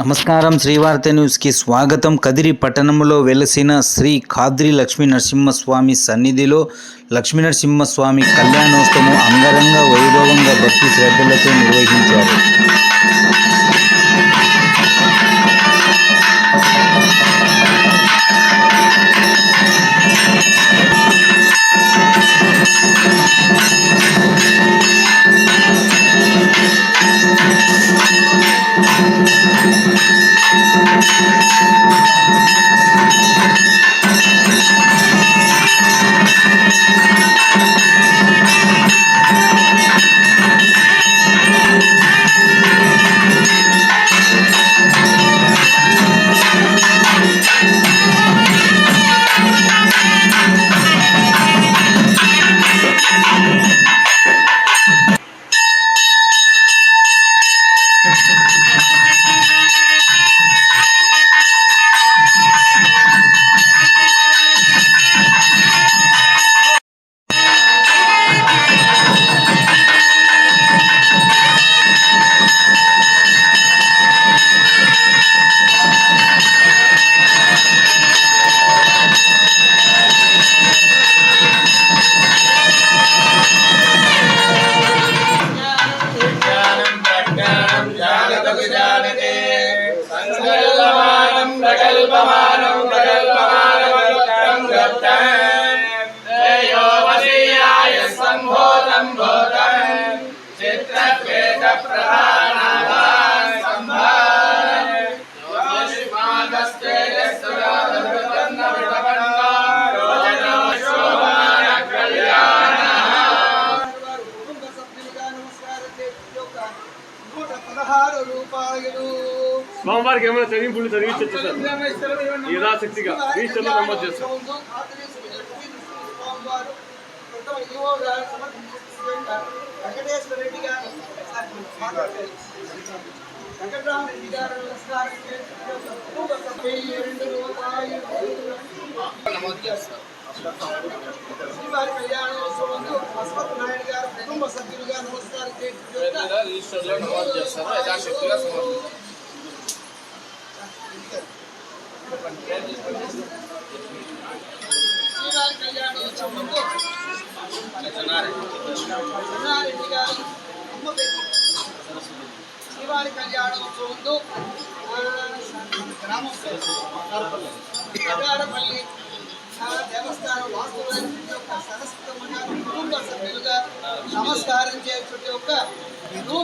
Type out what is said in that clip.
నమస్కారం. శ్రీవార్త న్యూస్కి స్వాగతం. కదిరి పట్టణంలో వెలసిన శ్రీ ఖాద్రి లక్ష్మీ నరసింహస్వామి సన్నిధిలో లక్ష్మీ నరసింహస్వామి కళ్యాణోత్సవం అంగరంగ వైభవంగా భక్తి శ్రద్ధలతో నిర్వహించారు. ಜಗತ್ತ స్వామివారికి ఏమైనా చదివింపులు చదివించచ్చు సార్ యథాశక్తిగా రీచర్లో నమోదు చేస్తాం స్వామివారు ప్రథమ నమోదు శ్రీవారి కళ్యాణోత్సవంలో అశ్వత్ గారు కుటుంబ సభ్యులుగా నమస్కారం యొక్క పేరు మీద రిజిస్టర్లో నమోదు చేస్తారు యథాశక్తిగా సమర్పిస్తారు శ్రీవారి కళ్యాణోత్సవంలో చెన్నారెడ్డి గారు అమ్మ శ్రీవారి కళ్యాణోత్సవంలో గ్రామం అగారపల్లి దేవస్థానం వాస్తువుల యొక్క కుటుంబ సభ్యులుగా నమస్కారం చేసే ఒక నూరు